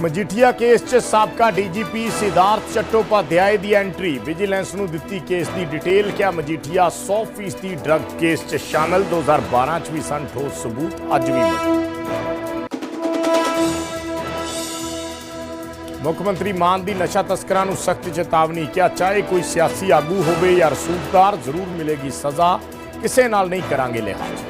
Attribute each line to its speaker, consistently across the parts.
Speaker 1: Majithia case 'ਚ ਸਾਬਕਾ DGP Siddharth Chattopadhyay ਦੀ ਐਂਟਰੀ। ਵਿਜੀਲੈਂਸ ਨੂੰ ਦਿੱਤੀ ਕੇਸ ਦੀ ਡਿਟੇਲ, ਕਿਹਾ ਮਜੀਠੀਆ 100% ਦੀ ਡਰੱਗ ਕੇਸ 'ਚ ਸ਼ਾਮਲ 2012 'ਚ ਵੀ ਸਨ ਠੋਸ ਸਬੂਤ, ਅੱਜ ਵੀ ਮੁੱਖ ਮੰਤਰੀ ਮਾਨ ਦੀ ਨਸ਼ਾ ਤਸਕਰਾਂ ਨੂੰ ਸਖਤ ਚੇਤਾਵਨੀ, ਕਿਹਾ ਚਾਹੇ ਕੋਈ ਸਿਆਸੀ ਆਗੂ ਹੋਵੇ ਜਾਂ ਰਸੂਖਦਾਰ ਜ਼ਰੂਰ ਮਿਲੇਗੀ ਸਜ਼ਾ, ਕਿਸੇ ਨਾਲ ਨਹੀਂ ਕਰਾਂਗੇ ਲਿਹਾਜ਼।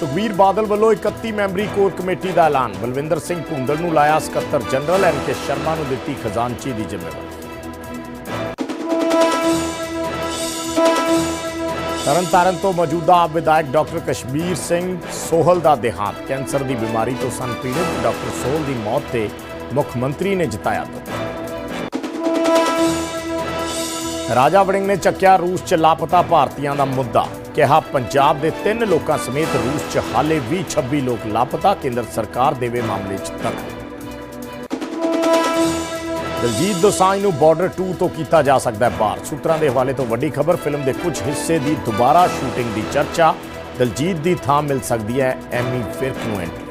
Speaker 1: ਸੁਖਬੀਰ ਬਾਦਲ ਵੱਲੋਂ 31 ਮੈਂਬਰੀ ਕੋਰ ਕਮੇਟੀ ਦਾ ਐਲਾਨ। ਬਲਵਿੰਦਰ ਸਿੰਘ ਭੁੰਦਲ ਨੂੰ ਲਾਇਆ ਸਕੱਤਰ ਜਨਰਲ ਐਨ ਕੇ ਸ਼ਰਮਾ ਨੂੰ ਦਿੱਤੀ ਖਜ਼ਾਨਚੀ ਦੀ ਜ਼ਿੰਮੇਵਾਰੀ। ਤਰਨਤਾਰਨ ਤੋਂ ਮੌਜੂਦਾ ਆਪ ਵਿਧਾਇਕ ਡਾਕਟਰ ਕਸ਼ਮੀਰ ਸਿੰਘ ਸੋਹਲ ਦਾ ਦੇਹਾਂਤ। ਕੈਂਸਰ ਦੀ ਬਿਮਾਰੀ ਤੋਂ ਸਨ ਪੀੜਤ ਡਾਕਟਰ ਸੋਹਲ ਦੀ ਮੌਤ ਤੇ ਮੁੱਖ ਮੰਤਰੀ ਨੇ ਜਤਾਇਆ ਦੁੱਖ। ਰਾਜਾ ਵੜਿੰਗ ਨੇ ਚੱਕਿਆ ਰੂਸ 'ਚ ਲਾਪਤਾ ਭਾਰਤੀਆਂ ਦਾ ਮੁੱਦਾ। ਕਿਹਾ, ਪੰਜਾਬ ਦੇ ਤਿੰਨ ਲੋਕਾਂ ਸਮੇਤ ਰੂਸ 'ਚ ਹਾਲੇ ਵੀ 26 ਲੋਕ ਲਾਪਤਾ, ਕੇਂਦਰ ਸਰਕਾਰ ਦੇਵੇ ਮਾਮਲੇ 'ਚ ਤੱਕ। ਦਲਜੀਤ ਦੋਸਾਂਝ ਨੂੰ ਬਾਰਡਰ 2 ਤੋਂ ਕੀਤਾ ਜਾ ਸਕਦਾ ਹੈ ਬਾਹਰ। ਸੂਤਰਾਂ ਦੇ ਹਵਾਲੇ ਤੋਂ ਵੱਡੀ ਖਬਰ, ਫਿਲਮ ਦੇ ਕੁਝ ਹਿੱਸੇ ਦੀ ਦੁਬਾਰਾ ਸ਼ੂਟਿੰਗ ਦੀ ਚਰਚਾ, ਦਲਜੀਤ ਦੀ ਥਾਂ ਮਿਲ ਸਕਦੀ ਹੈ, ਐਮੀ ਫਿਰਕ ਨੂੰ ਐਂਟਰੀ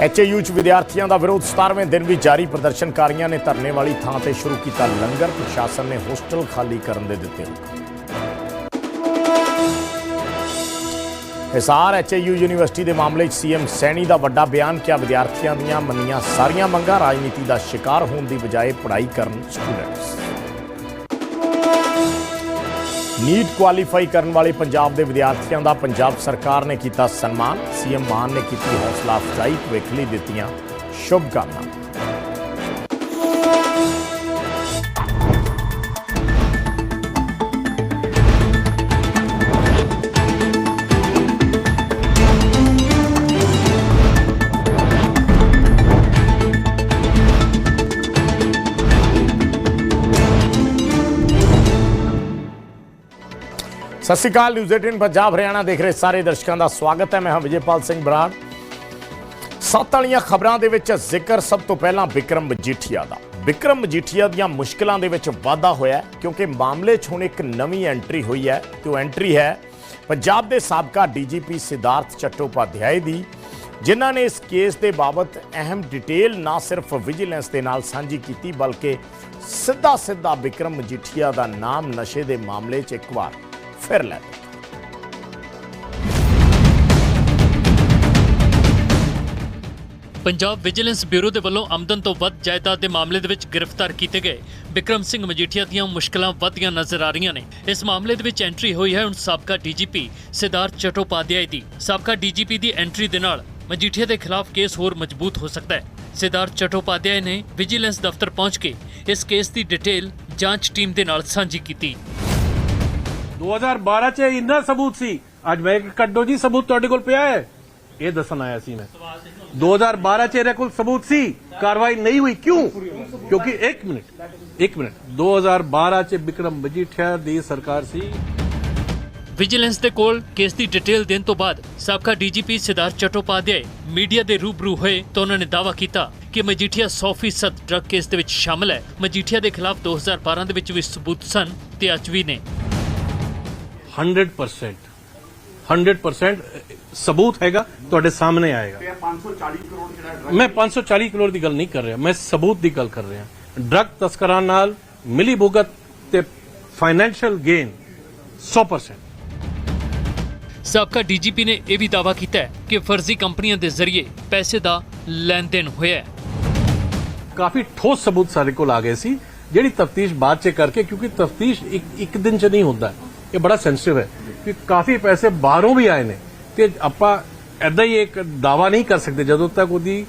Speaker 1: ਐਚਯੂ ਚ ਵਿਦਿਆਰਥੀਆਂ ਦਾ ਵਿਰੋਧ 17ਵੇਂ ਦਿਨ ਵੀ ਜਾਰੀ ਪ੍ਰਦਰਸ਼ਨਕਾਰੀਆਂ ਨੇ ਧਰਨੇ ਵਾਲੀ ਥਾਂ ਤੇ ਸ਼ੁਰੂ ਕੀਤਾ ਲੰਗਰ। ਪ੍ਰਸ਼ਾਸਨ ਨੇ ਹੋਸਟਲ ਖਾਲੀ ਕਰਨ ਦੇ ਦਿੱਤੇ ਹੁਕਮ। ਹਿਸਾਰ ਐਚਯੂ ਯੂਨੀਵਰਸਿਟੀ ਦੇ ਮਾਮਲੇ 'ਚ ਸੀਐਮ ਸੈਣੀ ਦਾ ਵੱਡਾ ਬਿਆਨ ਕਿਹਾ ਵਿਦਿਆਰਥੀਆਂ ਦੀਆਂ ਮੰਨੀਆਂ ਸਾਰੀਆਂ ਮੰਗਾਂ ਰਾਜਨੀਤੀ ਦਾ ਸ਼ਿਕਾਰ ਹੋਣ ਦੀ ਬਜਾਏ ਪੜ੍ਹਾਈ ਕਰਨ ਸਟੂਡੈਂਟਸ। ਨੀਟ ਕੁਆਲੀਫਾਈ ਕਰਨ ਵਾਲੇ ਪੰਜਾਬ ਦੇ ਵਿਦਿਆਰਥੀਆਂ ਦਾ ਪੰਜਾਬ ਸਰਕਾਰ ਨੇ ਕੀਤਾ ਸਨਮਾਨ, ਸੀਐਮ ਮਾਨ ਨੇ ਕੀਤੀ ਹੌਸਲਾ ਅਫਜ਼ਾਈ, ਭਵਿੱਖ ਲਈ ਦਿੱਤੀਆਂ ਸ਼ੁਭ ਸਤਿ ਸ਼੍ਰੀ ਅਕਾਲ ਨਿਊਜ਼ 18 ਪੰਜਾਬ ਹਰਿਆਣਾ ਦੇਖ ਰਹੇ ਸਾਰੇ ਦਰਸ਼ਕਾਂ ਦਾ ਸਵਾਗਤ ਹੈ। ਮੈਂ ਹਾਂ ਵਿਜੇਪਾਲ ਸਿੰਘ ਬਰਾੜ। ਸੱਤ ਵਾਲੀਆਂ ਖਬਰਾਂ ਦੇ ਵਿੱਚ ਜ਼ਿਕਰ ਸਭ ਤੋਂ ਪਹਿਲਾਂ ਵਿਕਰਮ ਮਜੀਠੀਆ ਦਾ। ਵਿਕਰਮ ਮਜੀਠੀਆ ਦੀਆਂ ਮੁਸ਼ਕਲਾਂ ਦੇ ਵਿੱਚ ਵਾਧਾ ਹੋਇਆ ਕਿਉਂਕਿ ਮਾਮਲੇ 'ਚ ਹੁਣ ਇੱਕ ਨਵੀਂ ਐਂਟਰੀ ਹੋਈ ਹੈ। ਤੇ ਉਹ ਐਂਟਰੀ ਹੈ? ਪੰਜਾਬ ਦੇ ਸਾਬਕਾ ਡੀਜੀਪੀ ਸਿਧਾਰਥ ਚੱਟੋਪਾਧਿਆਏ ਦੀ, ਜਿਨ੍ਹਾਂ ਨੇ ਇਸ ਕੇਸ ਦੇ ਬਾਬਤ ਅਹਿਮ ਡਿਟੇਲ ਨਾ ਸਿਰਫ ਵਿਜੀਲੈਂਸ ਦੇ ਨਾਲ ਸਾਂਝੀ ਕੀਤੀ, ਬਲਕਿ ਸਿੱਧਾ ਸਿੱਧਾ ਵਿਕਰਮ ਮਜੀਠੀਆ ਦਾ ਨਾਮ ਨਸ਼ੇ ਦੇ ਮਾਮਲੇ 'ਚ ਇੱਕ ਵਾਰ ਫਿਰ ਲੈ ਦਿੱਤਾ
Speaker 2: ਪੰਜਾਬ ਵਿਜੀਲੈਂਸ ਬਿਊਰੋ ਦੇ ਵੱਲੋਂ ਆਮਦਨ ਤੋਂ ਵੱਧ ਜਾਇਦਾਦ ਦੇ ਮਾਮਲੇ ਦੇ ਵਿੱਚ ਗ੍ਰਿਫਤਾਰ ਕੀਤੇ ਗਏ। ਵਿਕਰਮ ਸਿੰਘ ਮਜੀਠੀਆ ਦੀਆਂ ਮੁਸ਼ਕਲਾਂ ਵੱਧਦੀਆਂ ਨਜ਼ਰ ਆ ਰਹੀਆਂ ਨੇ। ਇਸ ਮਾਮਲੇ ਦੇ ਵਿੱਚ ਐਂਟਰੀ ਹੋਈ ਹੈ ਹੁਣ ਸਾਬਕਾ ਡੀਜੀਪੀ ਸਿਧਾਰਥ ਚਟੋਪਾਧਿਆਏ ਦੀ। ਸਾਬਕਾ ਡੀਜੀਪੀ ਦੀ ਐਂਟਰੀ ਦੇ ਨਾਲ ਮਜੀਠੀਆ ਦੇ ਖਿਲਾਫ ਕੇਸ ਹੋਰ ਮਜ਼ਬੂਤ ਹੋ ਸਕਦਾ ਹੈ। ਸਿਧਾਰਥ ਚਟੋਪਾਧਿਆਏ ਨੇ ਵਿਜੀਲੈਂਸ ਦਫ਼ਤਰ ਪਹੁੰਚ ਕੇ ਇਸ ਕੇਸ ਦੀ ਡਿਟੇਲ ਜਾਂਚ ਟੀਮ ਦੇ ਨਾਲ ਸਾਂਝੀ ਕੀਤੀ।
Speaker 3: 2012 ਚ ਇੰਨਾ ਸਬੂਤ ਸੀ। ਅੱਜ ਮੈਂ ਕੱਢੋ ਜੀ, ਸਬੂਤ ਤੁਹਾਡੇ ਕੋਲ ਪਿਆ ਹੈ। ਇਹ ਦੱਸਣ ਆਇਆ ਸੀ ਮੈਂ। 2012 ਚ ਇਹਦੇ ਕੋਲ ਸਬੂਤ ਸੀ। ਕਾਰਵਾਈ ਨਹੀਂ ਹੋਈ। ਕਿਉਂ? ਕਿਉਂਕਿ 1 ਮਿੰਟ 1 ਮਿੰਟ। 2012 ਚ ਵਿਕਰਮ ਮਜੀਠੀਆ ਦੀ ਸਰਕਾਰ ਸੀ।
Speaker 2: ਵਿਜੀਲੈਂਸ ਦੇ ਕੋਲ ਕੇਸ ਦੀ ਡਿਟੇਲ ਦੇਣ ਤੋਂ ਬਾਅਦ ਸਾਬਕਾ ਡੀਜੀਪੀ ਸਿਧਾਰਥ ਚਟੋਪਾਧਿਆਏ ਮੀਡੀਆ ਦੇ ਰੂਬਰੂ ਹੋਏ ਤਾਂ ਉਹਨਾਂ ਨੇ ਦਾਅਵਾ ਕੀਤਾ ਕਿ ਮਜੀਠੀਆ 100% ਡਰੱਗ ਕੇਸ ਦੇ ਵਿੱਚ ਸ਼ਾਮਲ ਹੈ। ਮਜੀਠੀਆ ਦੇ ਖਿਲਾਫ 2012 ਦੇ ਵਿੱਚ ਵੀ ਸਬੂਤ ਸਨ ਤੇ ਅੱਜ ਵੀ ਨੇ।
Speaker 3: 100% 100% ਸਬੂਤ ਹੈਗਾ ਤੁਹਾਡੇ ਸਾਹਮਣੇ ਆਏਗਾ। ਮੈਂ 540 ਕਰੋੜ ਦੀ ਗੱਲ ਨਹੀਂ ਕਰ ਰਿਹਾ ਮੈਂ ਸਬੂਤ ਦੀ ਗੱਲ ਕਰ ਰਿਹਾ। ਡਰੱਗ ਤਸਕਰਾਂ ਨਾਲ ਮਿਲੀ ਭੁਗਤ ਤੇ ਫਾਈਨੈਂਸ਼ੀਅਲ ਗੇਨ 100%
Speaker 2: ਸਾਬਕਾ ਡੀਜੀਪੀ ਨੇ ਇਹ ਵੀ ਦਾਅਵਾ ਕੀਤਾ ਕਿ ਫਰਜ਼ੀ ਕੰਪਨੀਆਂ ਦੇ ਜ਼ਰੀਏ ਪੈਸੇ ਦਾ ਲੈਣ ਦੇਣ ਹੋਇਆ ਹੈ।
Speaker 3: ਕਾਫੀ ਠੋਸ ਸਬੂਤ ਸਾਡੇ ਕੋਲ ਆ ਗਏ ਸੀ ਜਿਹੜੀ ਤਫਤੀਸ਼ ਬਾਅਦ ਚ ਕਰਕੇ ਕਿਉਂਕਿ ਤਫਤੀਸ਼ ਇੱਕ ਇੱਕ ਦਿਨ ਚ ਨਹੀਂ ਹੁੰਦਾ। ਇਹ ਬੜਾ ਸੈਂਸਿਟਿਵ ਹੈ ਕਿ ਕਾਫੀ ਪੈਸੇ ਬਾਹਰੋਂ ਵੀ ਆਏ ਨੇ ਤੇ ਆਪਾਂ ਐਦਾਂ ਹੀ ਇੱਕ ਦਾਵਾ ਨਹੀਂ ਕਰ ਸਕਦੇ ਜਦੋਂ ਤੱਕ ਉਹਦੀ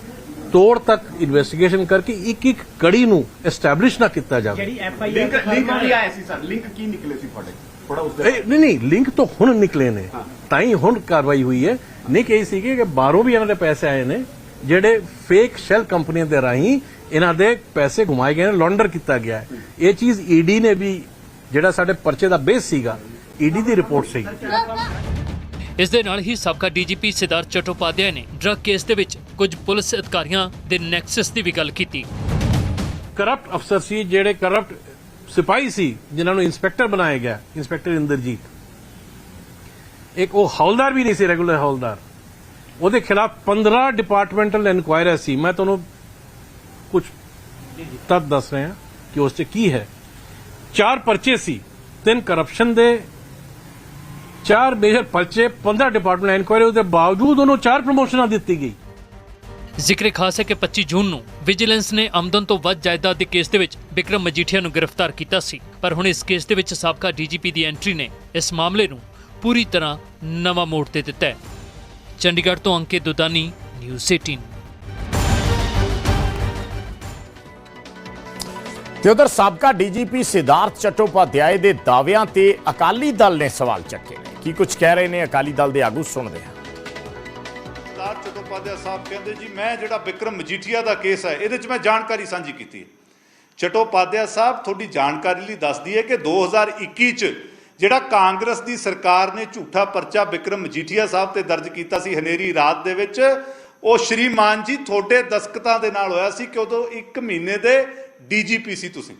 Speaker 3: ਤੋੜ ਤੱਕ ਇਨਵੈਸਟੀਗੇਸ਼ਨ ਕਰਕੇ ਇੱਕ ਇੱਕ ਕੜੀ ਨੂੰ ਐਸਟੈਬਲਿਸ਼ ਨਾ ਕੀਤਾ ਜਾਵੇ।
Speaker 4: ਲਿੰਕ ਲਿੰਕ ਕੀ ਆਇਆ ਸੀ ਸਰ। ਲਿੰਕ ਕੀ ਨਿਕਲੇ ਸੀ ਤੁਹਾਡੇ? ਥੋੜਾ ਉਸ
Speaker 3: ਇਹ ਨਹੀਂ ਨਹੀਂ ਲਿੰਕ ਤਾਂ ਹੁਣ ਨਿਕਲੇ ਨੇ। ਤਾਂ ਹੀ ਹੁਣ ਕਾਰਵਾਈ ਹੋਈ ਹੈ। ਨਹੀਂ ਕਹੀ ਸੀ ਕਿ ਬਾਹਰੋਂ ਵੀ ਇਹਨਾਂ ਦੇ ਪੈਸੇ ਆਏ ਨੇ ਜਿਹੜੇ ਫੇਕ ਸ਼ੈਲ ਕੰਪਨੀਆਂ ਦੇ ਰਾਹੀਂ ਇਹਨਾਂ ਦੇ ਪੈਸੇ ਘੁਮਾਏ ਗਏ ਨੇ ਲੌਂਡਰ ਕੀਤਾ ਗਿਆ ਹੈ। ਇਹ ਚੀਜ਼ ਈਡੀ ਨੇ ਵੀ ਜਿਹੜਾ ਸਾਡੇ ਪਰਚੇ ਦਾ ਬੇਸ ਸੀਗਾ ਈਡੀ ਦੀ ਰਿਪੋਰਟ ਸੀ।
Speaker 2: ਇਸ ਦੇ ਨਾਲ ਹੀ ਸਾਬਕਾ ਡੀਜੀਪੀ ਸਿਧਾਰਥ ਚਟੋਪਾਧਿਆਏ ਨੇ ਡਰੱਗ ਕੇਸ ਦੇ ਵਿੱਚ ਕੁਝ ਪੁਲਿਸ ਅਧਿਕਾਰੀਆਂ ਦੇ ਨੈਕਸਸ ਦੀ ਵੀ ਗੱਲ ਕੀਤੀ।
Speaker 3: ਕਰਪਟ ਅਫਸਰ ਸੀ ਜਿਹੜੇ ਕਰਪਟ ਸਿਪਾਹੀ ਸੀ ਜਿਨ੍ਹਾਂ ਨੂੰ ਇੰਸਪੈਕਟਰ ਬਣਾਇਆ ਗਿਆ ਇੰਸਪੈਕਟਰ ਇੰਦਰਜੀਤ। ਇੱਕ ਉਹ ਹੌਲਦਾਰ ਵੀ ਨਹੀਂ ਸੀ ਰੈਗੂਲਰ ਹੌਲਦਾਰ। ਉਹਦੇ ਖਿਲਾਫ 15 ਡਿਪਾਰਟਮੈਂਟਲ ਇਨਕੁਆਇਰੀ ਸੀ। ਮੈਂ ਤੁਹਾਨੂੰ ਕੁਝ ਤੱਥ ਦੱਸ ਰਿਹਾ ਕਿ ਉਸ 'ਚ ਕੀ ਹੈ। ਚਾਰ ਪਰਚੇ ਸੀ, ਤਿੰਨ ਕਰਪਸ਼ਨ ਦੇ, ਚਾਰ ਮੇਜਰ ਪਰਚੇ 15 ਡਿਪਾਰਟਮੈਂਟ ਇਨਕੁਆਇਰੀ ਉਹਦੇ ਬਾਵਜੂਦ ਉਹਨੂੰ ਚਾਰ ਪ੍ਰਮੋਸ਼ਨਾਂ ਦਿੱਤੀ ਗਈ।
Speaker 2: ਜ਼ਿਕਰ ਖਾਸ ਹੈ ਕਿ 25 ਜੂਨ ਨੂੰ ਵਿਜੀਲੈਂਸ ਨੇ ਆਮਦਨ ਤੋਂ ਵੱਧ ਜਾਇਦਾਦ ਦੇ ਕੇਸ ਦੇ ਵਿੱਚ ਵਿਕਰਮ ਮਜੀਠੀਆ ਨੂੰ ਗ੍ਰਿਫਤਾਰ ਕੀਤਾ ਸੀ। ਪਰ ਹੁਣ ਇਸ ਕੇਸ ਦੇ ਵਿੱਚ ਸਾਬਕਾ ਡੀਜੀਪੀ ਦੀ ਐਂਟਰੀ ਨੇ ਇਸ ਮਾਮਲੇ ਨੂੰ ਪੂਰੀ ਤਰ੍ਹਾਂ ਨਵਾਂ ਮੋੜ ਦੇ ਦਿੱਤਾ ਹੈ। ਚੰਡੀਗੜ੍ਹ ਤੋਂ ਅੰਕਿਤ ਦੁਦਾਨੀ, ਨਿਊਜ਼ 18
Speaker 1: ਤੇ ਉਧਰ ਸਾਬਕਾ ਡੀਜੀਪੀ ਸਿਧਾਰਥ ਚਟੋਪਾਧਿਆਏ ਦੇ ਦਾਅਵਿਆਂ ਤੇ ਅਕਾਲੀ ਦਲ ਨੇ ਸਵਾਲ ਚੱਕੇ ਨੇ। ਕੀ ਕੁਝ ਕਹਿ ਰਹੇ ਨੇ? ਅਕਾਲੀ ਦਲ ਦੇ ਆਗੂ ਸੁਣਦੇ ਹਾਂ।
Speaker 5: ਸਰਦਾਰ ਚਟੋਪਾਧਿਆ ਸਾਹਿਬ ਕਹਿੰਦੇ, ਜੀ, ਮੈਂ ਜਿਹੜਾ ਵਿਕਰਮ ਮਜੀਠੀਆ ਦਾ ਕੇਸ ਹੈ, ਇਹਦੇ 'ਚ ਮੈਂ ਜਾਣਕਾਰੀ ਸਾਂਝੀ ਕੀਤੀ ਹੈ। ਚਟੋਪਾਧਿਆ ਸਾਹਿਬ ਤੁਹਾਡੀ ਜਾਣਕਾਰੀ ਲਈ ਦੱਸਦੀ ਹੈ ਕਿ 2021 'ਚ ਜਿਹੜਾ ਕਾਂਗਰਸ ਦੀ ਸਰਕਾਰ ਨੇ ਝੂਠਾ ਪਰਚਾ ਵਿਕਰਮ ਮਜੀਠੀਆ ਸਾਹਿਬ ਤੇ ਦਰਜ ਕੀਤਾ ਸੀ ਹਨੇਰੀ ਰਾਤ ਦੇ ਵਿੱਚ, ਉਹ ਸ਼੍ਰੀਮਾਨ ਜੀ, ਤੁਹਾਡੇ ਦਸਕਤਾਂ ਦੇ ਨਾਲ ਹੋਇਆ ਸੀ ਕਿ ਉਦੋਂ 1 ਮਹੀਨੇ ਦੇ ਡੀਜੀਪੀ ਸੀ ਤੁਸੀਂ।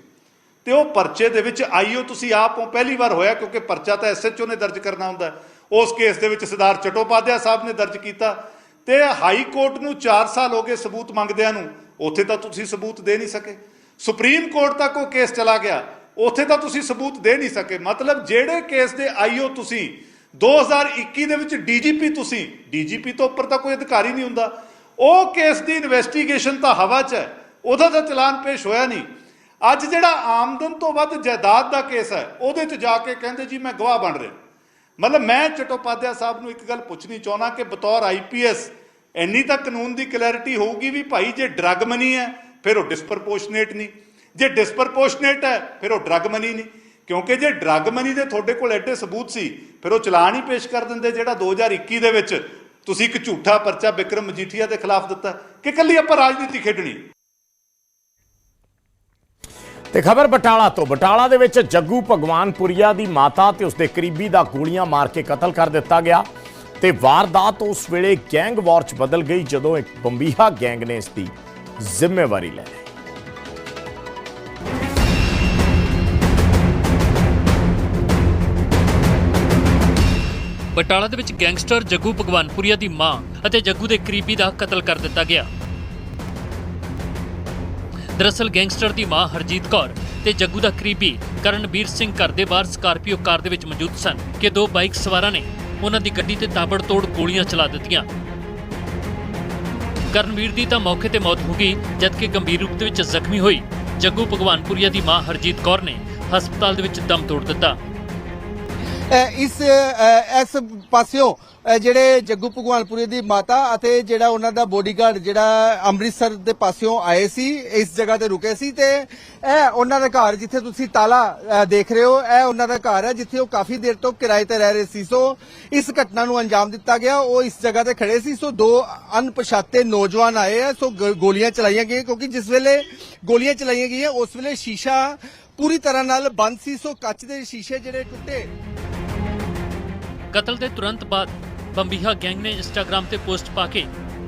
Speaker 5: ਤੇ ਉਹ ਪਰਚੇ ਦੇ ਵਿੱਚ ਆਈਓ, ਤੁਸੀਂ ਆਪ ਹੋ ਪਹਿਲੀ ਵਾਰ ਹੋਇਆ ਕਿਉਂਕਿ ਪਰਚਾ ਤਾਂ ਐਸਐਚਓ ਨੇ ਦਰਜ ਕਰਨਾ ਹੁੰਦਾ ਉਸ ਕੇਸ ਦੇ ਵਿੱਚ ਸਰਦਾਰ ਚਟੋਪਾਧਿਆ ਸਾਹਿਬ ਨੇ ਦਰਜ ਕੀਤਾ। ਤੇ ਹਾਈ ਕੋਰਟ ਨੂੰ 4 ਸਾਲ ਹੋ ਗਏ ਸਬੂਤ ਮੰਗਦਿਆਂ ਨੂੰ। ਉੱਥੇ ਤਾਂ ਤੁਸੀਂ ਸਬੂਤ ਦੇ ਨਹੀਂ ਸਕੇ। ਸੁਪਰੀਮ ਕੋਰਟ ਤੱਕ ਉਹ ਕੇਸ ਚਲਾ ਗਿਆ। ਉੱਥੇ ਤਾਂ ਤੁਸੀਂ ਸਬੂਤ ਦੇ ਨਹੀਂ ਸਕੇ। ਮਤਲਬ ਜਿਹੜੇ ਕੇਸ ਦੇ ਆਈਓ ਤੁਸੀਂ 2021 ਦੇ ਵਿੱਚ ਡੀਜੀਪੀ ਤੁਸੀਂ, ਡੀਜੀਪੀ ਤੋਂ ਉੱਪਰ ਤਾਂ ਕੋਈ ਅਧਿਕਾਰੀ ਨਹੀਂ ਹੁੰਦਾ। ਉਹ ਕੇਸ ਦੀ ਇਨਵੈਸਟੀਗੇਸ਼ਨ ਤਾਂ ਹਵਾ 'ਚ ਹੈ। ਉਹਦਾ ਤਾਂ ਚਲਾਨ ਪੇਸ਼ ਹੋਇਆ ਨਹੀਂ। ਅੱਜ ਜਿਹੜਾ ਆਮਦਨ ਤੋਂ ਵੱਧ ਜਾਇਦਾਦ ਦਾ ਕੇਸ ਹੈ, ਉਹਦੇ 'ਚ ਜਾ ਕੇ ਕਹਿੰਦੇ ਜੀ ਮੈਂ ਗਵਾਹ ਬਣ ਰਿਹਾ। ਮਤਲਬ ਮੈਂ ਚਟੋਪਾਧਿਆ ਸਾਹਿਬ ਨੂੰ ਇੱਕ ਗੱਲ ਪੁੱਛਣੀ ਚਾਹਣਾ ਕਿ ਬਤੌਰ ਆਈਪੀਐਸ ਇੰਨੀ ਤਾਂ ਕਾਨੂੰਨ ਦੀ ਕਲੈਰਿਟੀ ਹੋਊਗੀ ਵੀ ਭਾਈ ਜੇ ਡਰੱਗ ਮਨੀ ਹੈ, ਫਿਰ ਉਹ ਡਿਸਪਰਪੋਰਸ਼ਨੇਟ ਨਹੀਂ। ਜੇ ਡਿਸਪਰਪੋਰਸ਼ਨੇਟ ਹੈ, ਫਿਰ ਉਹ ਡਰੱਗ ਮਨੀ ਨਹੀਂ। ਕਿਉਂਕਿ ਜੇ ਡਰੱਗ ਮਨੀ ਦੇ ਤੁਹਾਡੇ ਕੋਲ ਐਡੇ ਸਬੂਤ ਸੀ, ਫਿਰ ਉਹ ਚਲਾਨ ਹੀ ਪੇਸ਼ ਕਰ ਦਿੰਦੇ ਜਿਹੜਾ 2021 ਦੇ ਵਿੱਚ ਤੁਸੀਂ ਇੱਕ ਝੂਠਾ ਪਰਚਾ ਵਿਕਰਮ ਮਜੀਠੀਆ ਦੇ ਖਿਲਾਫ ਦਿੱਤਾ। ਕਿ ਕੱਲੀ ਆਪਾਂ ਰਾਜਨੀਤੀ ਖੇਡਣੀ।
Speaker 1: ਤੇ ਖਬਰ ਬਟਾਲਾ ਤੋਂ। ਬਟਾਲਾ ਦੇ ਵਿੱਚ ਜੱਗੂ ਭਗਵਾਨਪੁਰੀਆ ਦੀ ਮਾਤਾ ਤੇ ਉਸਦੇ ਕਰੀਬੀ ਦਾ ਗੋਲੀਆਂ ਮਾਰ ਕੇ ਕਤਲ ਕਰ ਦਿੱਤਾ ਗਿਆ ਤੇ ਵਾਰਦਾਤ ਉਸ ਵੇਲੇ ਗੈਂਗ ਵਾਰ ਚ ਬਦਲ ਗਈ ਜਦੋਂ ਇੱਕ ਬੰਬੀਹਾ ਗੈਂਗ ਨੇ ਇਸ ਦੀ ਜ਼ਿੰਮੇਵਾਰੀ ਲੈ ਲਈ।
Speaker 2: ਬਟਾਲਾ ਦੇ ਵਿੱਚ ਗੈਂਗਸਟਰ ਜੱਗੂ ਭਗਵਾਨਪੁਰੀਆ ਦੀ ਮਾਂ ਅਤੇ ਜੱਗੂ ਦੇ ਕਰੀਬੀ ਦਾ ਕਤਲ ਕਰ ਦਿੱਤਾ ਗਿਆ। ਦਰਅਸਲ ਗੈਂਗਸਟਰ ਦੀ ਮਾਂ ਹਰਜੀਤ ਕੌਰ ਤੇ ਜੱਗੂ ਦਾ ਕਰੀਬੀ ਕਰਨਵੀਰ ਸਿੰਘ ਘਰ ਦੇ ਬਾਹਰ ਸਕਾਰਪੀਓ ਕਾਰ ਦੇ ਵਿੱਚ ਮੌਜੂਦ ਸਨ ਕਿ ਦੋ ਬਾਈਕ ਸਵਾਰਾਂ ਨੇ ਉਹਨਾਂ ਦੀ ਗੱਡੀ ਤੇ ਤਾਬੜਤੋੜ ਗੋਲੀਆਂ ਚਲਾ ਦਿੱਤੀਆਂ। ਕਰਨਵੀਰ ਦੀ ਤਾਂ ਮੌਕੇ ਤੇ ਮੌਤ ਹੋ ਗਈ, ਜਦਕਿ ਗੰਭੀਰ ਰੂਪ ਦੇ ਵਿੱਚ ਜ਼ਖਮੀ ਹੋਈ ਜੱਗੂ ਭਗਵਾਨਪੁਰੀਆ ਦੀ ਮਾਂ ਹਰਜੀਤ ਕੌਰ ਨੇ ਹਸਪਤਾਲ ਦੇ ਵਿੱਚ ਦਮ ਤੋੜ ਦਿੱਤਾ।
Speaker 6: ਇਸ ਇਸ ਪਾਸਿਓਂ ਜਿਹੜੇ ਜੱਗੂ ਭਗਵਾਨਪੁਰੀ ਦੀ ਮਾਤਾ ਅਤੇ ਜਿਹੜਾ ਉਹਨਾਂ ਦਾ ਬੋਡੀਗਾਰਡ ਜਿਹੜਾ ਅੰਮ੍ਰਿਤਸਰ ਦੇ ਪਾਸਿਓਂ ਆਏ ਸੀ, ਇਸ ਜਗ੍ਹਾ ਤੇ ਰੁਕੇ ਸੀ ਤੇ ਇਹ ਉਹਨਾਂ ਦਾ ਘਰ ਜਿੱਥੇ ਤੁਸੀਂ ਤਾਲਾ ਦੇਖ ਰਹੇ ਹੋ, ਇਹ ਉਹਨਾਂ ਦਾ ਘਰ ਹੈ ਜਿੱਥੇ ਉਹ ਕਾਫੀ ਦੇਰ ਤੋਂ ਕਿਰਾਏ ਤੇ ਰਹਿ ਰਹੇ ਸੀ। ਸੋ ਇਸ ਘਟਨਾ ਨੂੰ ਅੰਜਾਮ ਦਿੱਤਾ ਗਿਆ, ਉਹ ਇਸ ਜਗ੍ਹਾ ਤੇ ਖੜੇ ਸੀ। ਸੋ ਦੋ ਅਣਪਛਾਤੇ ਨੌਜਵਾਨ ਆਏ ਆ, ਸੋ ਗੋਲੀਆਂ ਚਲਾਈਆਂ ਗਈਆਂ ਕਿਉਂਕਿ ਜਿਸ ਵੇਲੇ ਗੋਲੀਆਂ ਚਲਾਈਆਂ ਗਈਆਂ, ਉਸ ਵੇਲੇ ਸ਼ੀਸ਼ਾ ਪੂਰੀ ਤਰ੍ਹਾਂ ਨਾਲ ਬੰਦ ਸੀ। ਸੋ ਕੱਚ ਦੇ ਸ਼ੀਸ਼ੇ ਜਿਹੜੇ ਟੁੱਟੇ।
Speaker 2: ਕਤਲ ਦੇ ਤੁਰੰਤ ਬਾਅਦ ਬੰਬੀਹਾ ਗੈਂਗ ਨੇ ਇੰਸਟਾਗ੍ਰam ਤੇ ਪੋਸਟ ਪਾ ਕੇ